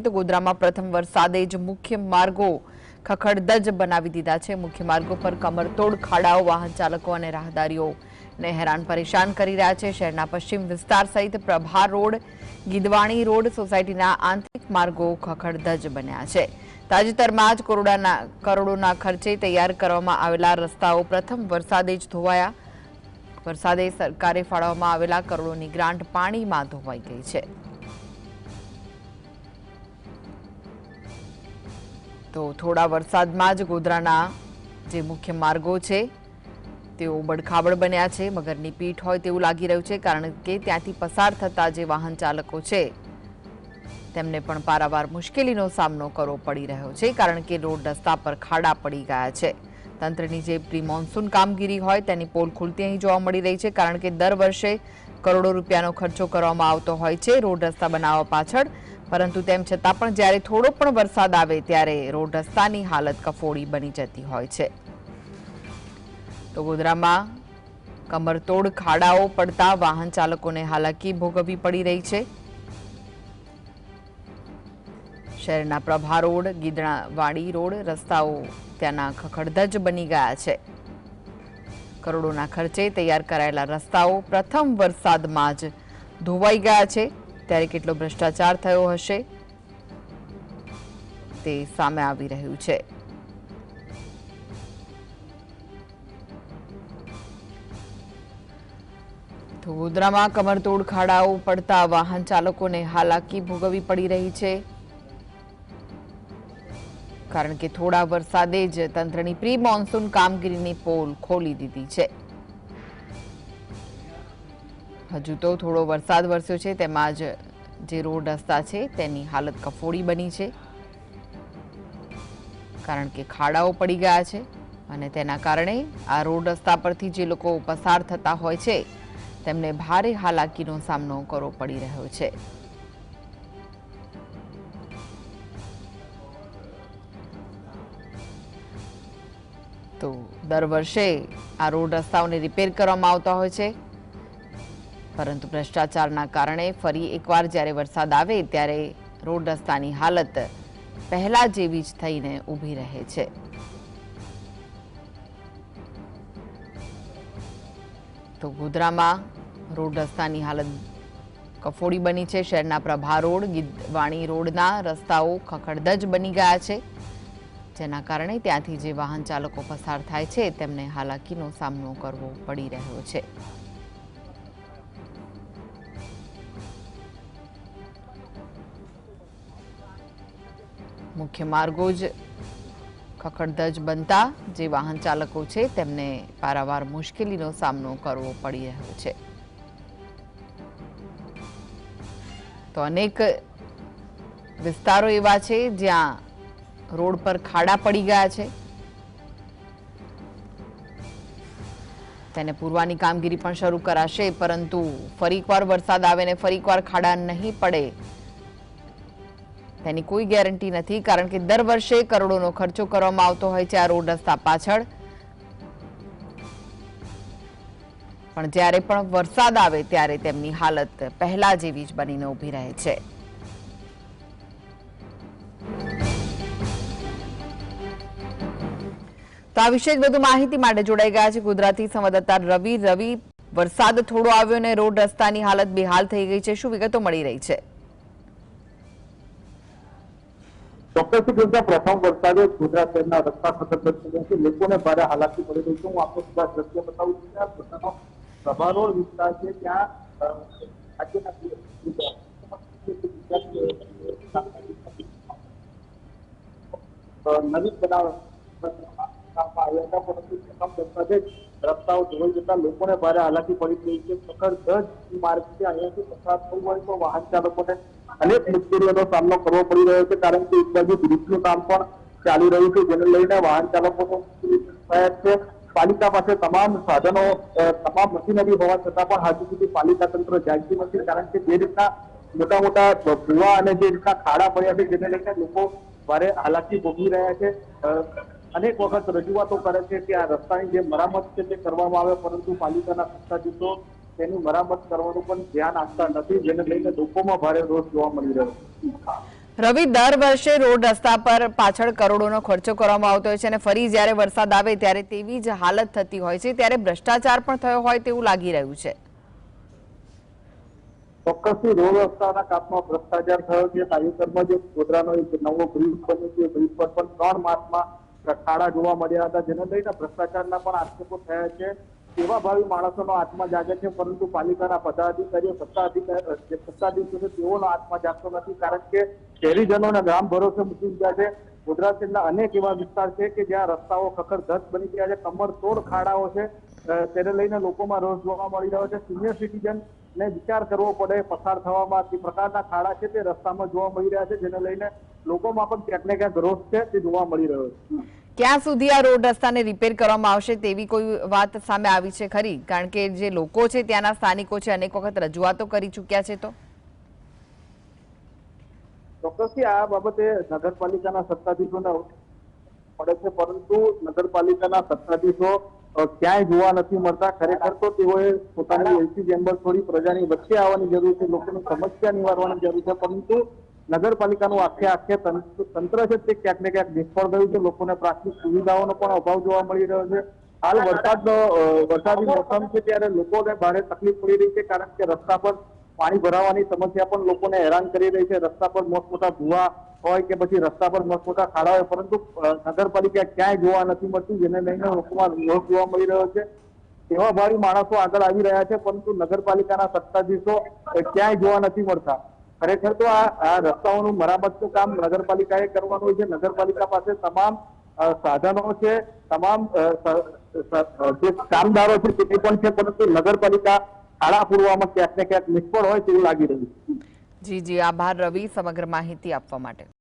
તો ગોધરામાં પ્રથમ વરસાદે જ મુખ્ય માર્ગો ખખડદજ બનાવી દીધા છે. મુખ્ય માર્ગો પર કમરતોડ, ખાડાઓ, વાહન ચાલકો અને રાહદારીઓને હેરાન પરેશાન કરી રહ્યા છે. શહેરના પશ્ચિમ વિસ્તાર સહિત પ્રભા રોડ, ગીદવાણી રોડ સોસાયટીના આંતરિક માર્ગો ખખડદજ બન્યા છે. તાજેતરમાં જ કરોડાના કરોડોના ખર્ચે તૈયાર કરવામાં આવેલા રસ્તાઓ પ્રથમ વરસાદે જ ધોવાયા. વરસાદે સરકારે ફાળવવામાં આવેલા કરોડોની ગ્રાન્ટ પાણીમાં ધોવાઈ ગઈ છે. તો થોડા વરસાદમાં જ ગોધરાના જે મુખ્ય માર્ગો છે, તેઓ બડખાબડ બન્યા છે, મગરની પીઠ હોય તેવું લાગી રહ્યું છે, કારણ કે ત્યાંથી પસાર થતા જે વાહન ચાલકો છે, તેમને પણ પારાવાર મુશ્કેલીનો સામનો કરવો પડી રહ્યો છે, કારણ કે રોડ રસ્તા પર ખાડા પડી ગયા છે. તંત્રની જે પ્રી મોન્સૂન કામગીરી હોય તેની પોલ ખુલતી અહીં જોવા મળી રહી છે, કારણ કે દર વર્ષે કરોડો રૂપિયાનો ખર્ચો કરવામાં આવતો હોય છે, રોડ રસ્તા બનાવવા પાછળ પરંતુ તેમ છતાં પણ જ્યારે થોડો પણ વરસાદ આવે ત્યારે રોડ રસ્તાની હાલત કફોડી બની જતી હોય છે. તો ગોધરામાં કમરતોડ ખાડાઓ પડતા વાહન ચાલકોને હાલાકી ભોગવવી પડી રહી છે. શહેરના પ્રભા રોડ, ગીદડાવાડી રોડ રસ્તાઓ ત્યાંના ખખડધજ બની ગયા છે. કરોડોના ખર્ચે તૈયાર કરાયેલા રસ્તાઓ પ્રથમ વરસાદમાં જ ધોવાઈ ગયા છે. ત્યારે કેટલો ભ્રષ્ટાચાર થયો હશે તે સામે આવી રહ્યું છે. તો કમરતોડ ખાડાઓ પડતા વાહન ચાલકોને હાલાકી ભોગવવી પડી રહી છે. કારણ કે થોડા વરસાદે જ તંત્રની પ્રી મોન્સૂન કામગીરીની પોલ ખોલી દીધી છે. હજુ તો થોડો વરસાદ વરસ્યો છે, તેમાં જ જે રોડ રસ્તા છે તેની હાલત કફોડી બની છે. કારણ કે ખાડાઓ પડી ગયા છે અને તેના કારણે આ રોડ રસ્તા પરથી જે લોકો પસાર થતા હોય છે, તેમને ભારે હાલાકીનો સામનો કરવો પડી રહ્યો છે. તો દર વર્ષે આ રોડ રસ્તાઓને રિપેર કરવામાં આવતા હોય છે. પરંતુ ભ્રષ્ટાચારના કારણે ફરી એકવાર જ્યારે વરસાદ આવે ત્યારે રોડ રસ્તાની હાલત પહેલા જેવી જ થઈને ઊભી રહે છે. તો ગોધરામાં રોડ રસ્તાની હાલત કફોડી બની છે. શહેરના પ્રભા રોડ, ગીદવાણી રોડના રસ્તાઓ ખખડધજ બની ગયા છે. જેના કારણે ત્યાંથી જે વાહન ચાલકો પસાર થાય છે, તેમને હાલાકીનો સામનો કરવો પડી રહ્યો છે. મુખ્ય માર્ગો જ ખખડધજ બનતા જે વાહન ચાલકો છે, તેમને પારાવાર મુશ્કેલીનો સામનો કરવો પડી રહ્યો છે. તો અનેક વિસ્તારો એવા છે, જ્યાં રોડ પર ખાડા પડી ગયા છે. તેને પૂરવાની કામગીરી પણ શરૂ કરાશે, પરંતુ ફરી એકવાર વરસાદ આવે ને ફરી એકવાર ખાડા નહીં પડે તેની કોઈ ગેરંટી નથી, કારણ કે દર વર્ષે કરોડોનો ખર્ચો કરવામાં આવતો હોય છે આ રોડ રસ્તા પાછળ. પણ જ્યારે પણ વરસાદ આવે ત્યારે તેમની હાલત પહેલા જેવી જ બનીને ઊભી રહે છે. તો આ વિશે વધુ માહિતી માટે જોડાઈ ગયા છે ગુજરાતી સંવાદદાતા રવિ. રવિ, વરસાદ થોડો આવ્યો અને રોડ રસ્તાની હાલત બેહાલ થઈ ગઈ છે. શું વિગતો મળી રહી છે? ચોક્કસ રીતે પ્રથમ વરસાદે ગુજરાત શહેરના રસ્તા ખતરનાક બન્યા છે. લોકોને ભારે હાલાકી પડી રહી છે. હું આપको સીધા દ્રશ્ય બતાવું છું કે આ પોતાનો પ્રભારોડ વિસ્તાર છે ત્યાં અ, રાજ્યના અ, નવી બનાવ આવ્યા હતા પરંતુ પ્રથમ વરસાદે જ રસ્તાઓ ધોવાઈ જતા લોકોને ભારે હાલાકી પડી રહી છે. સખત માર્ગ છે. અહીંયાથી પસાર થવું હોય તો વાહન ચાલકોને અનેક મુશ્કેલીઓનો સામનો કરવો પડી રહ્યો છે, કારણ કે એક બાજુ બ્રિજનું કામ પણ ચાલી રહ્યું છે, જેને લઈને વાહન ચાલકોનો પણ છે. પાલિકા પાસે તમામ સાધનો તમામ મશીનરી હોવા છતાં પણ હજુ સુધી પાલિકા તંત્ર જાગતી નથી, કારણ કે જે રીતના મોટા મોટા ભૂવા અને જે રીતના ખાડા પડ્યા છે, જેને લઈને લોકો ભારે હાલાકી ભોગવી રહ્યા છે. અનેક વખત રજૂઆતો કરે છે કે આ રસ્તાની જે મરામત છે તે કરવામાં આવે, પરંતુ પાલિકાના સત્તાધીશો તેની મરામત કરવાનું પણ ધ્યાન આપતા નથી જેને લઈને લોકોમાં ભારે રોષ જોવા મળી રહ્યો છે. રવિ દર વર્ષે રોડ રસ્તા પર પાછળ કરોડોનો ખર્ચો કરવામાં આવતો હોય છે અને ફરી જ્યારે વરસાદ આવે ત્યારે તેવી જ હાલત થતી હોય છે ત્યારે ભ્રષ્ટાચાર પણ થયો હોય તેવું લાગી રહ્યું છે. ચોક્કસથી રોડ રસ્તાના કામમાં ભ્રષ્ટાચાર થયો છે. તાજેતરમાં જે ગોધરાનો એક નવો બ્રિજ બન્યો છે. બ્રિજ પર પણ ત્રણ માસમાં ખાડા જોવા મળ્યા હતા જેને લઈને ભ્રષ્ટાચારના પણ આક્ષેપો થયા છે. સેવા ભાવી માણસોનો આત્મા જાગે છે, પરંતુ પાલિકાના પદાધિકારીઓ સત્તાધિકારી જે સત્તાધીશો તેઓનો આત્મા જાગતો નથી. કારણ કે શહેરીજનોને ગામ ભરોસે મૂકી દીધા છે. ગુજરાત શહેરના અનેક એવા વિસ્તાર છે કે જ્યાં રસ્તાઓ ખખડધજ બની ગયા છે, કમર તોડ ખાડાઓ છે. તેને લઈને લોકોમાં રોષ જોવા મળી રહ્યો છે. સિનિયર સિટીઝન ને વિચાર કરવો પડે, પસાર થવામાં તે પ્રકારના ખાડા છે તે રસ્તામાં જોવા મળી રહ્યા છે. જેને લઈને લોકોમાં પણ ક્યાંક ને ક્યાંક રોષ છે, તે જોવા મળી રહ્યો છે. ક્યાં સુધી આ રોડ રસ્તાને રિપેર કરવામાં આવશે તેવી કોઈ વાત સામે આવી છે ખરી? કારણ કે જે લોકો છે, ત્યાંના સ્થાનિકો છે, અનેક વખત રજૂઆતો કરી ચૂક્યા છે તો? ચોક્કસથી આ બાબતે નગરપાલિકાના સત્તાધીશોને પડે છે, પરંતુ નગરપાલિકાના સત્તાધીશો ક્યાંય જોવા નથી મળતા. ખરેખર તો તેઓએ પોતાની એલસી ચેમ્બર છોડી પ્રજાની વચ્ચે આવવાની જરૂર છે, લોકોની સમસ્યા નિવારવાની જરૂર છે, પરંતુ નગરપાલિકાનું આખે આખે તંત્ર છે તે ક્યાંક ને ક્યાંક નિષ્ફળ ગયું છે. લોકોને પ્રાથમિક સુવિધાઓનો પણ અભાવ જોવા મળી રહ્યો છે. હાલ વરસાદનો વરસાદી મોસમ છે ત્યારે લોકોને ભારે તકલીફ પડી રહી છે કારણ કે રસ્તા પર પાણી ભરાવાની સમસ્યા પણ લોકોને હેરાન કરી રહી છે. રસ્તા પર મોટા ભૂવા હોય કે પછી રસ્તા પર મોટા ખાડા હોય પરંતુ નગરપાલિકા ક્યાંય જોવા નથી મળતું જેને લઈને લોકોમાં વિરોધ જોવા મળી રહ્યો છે. એવા ભારી માણસો આગળ આવી રહ્યા છે પરંતુ નગરપાલિકાના સત્તાધીશો ક્યાંય જોવા નથી મળતા. ખરેખર તો આ રસ્તાઓનું મરામતનું કામ નગરપાલિકાએ કરવાનું છે. નગરપાલિકા પાસે તમામ સાધનો છે, તમામ જે કામદારો છે તે પણ છે, પરંતુ નગરપાલિકા ખાડા પૂરવામાં ક્યાંક ને ક્યાંક નિષ્ફળ હોય તેવું લાગી રહ્યું છે. જી જી. આભાર રવિ સમગ્ર માહિતી આપવા માટે.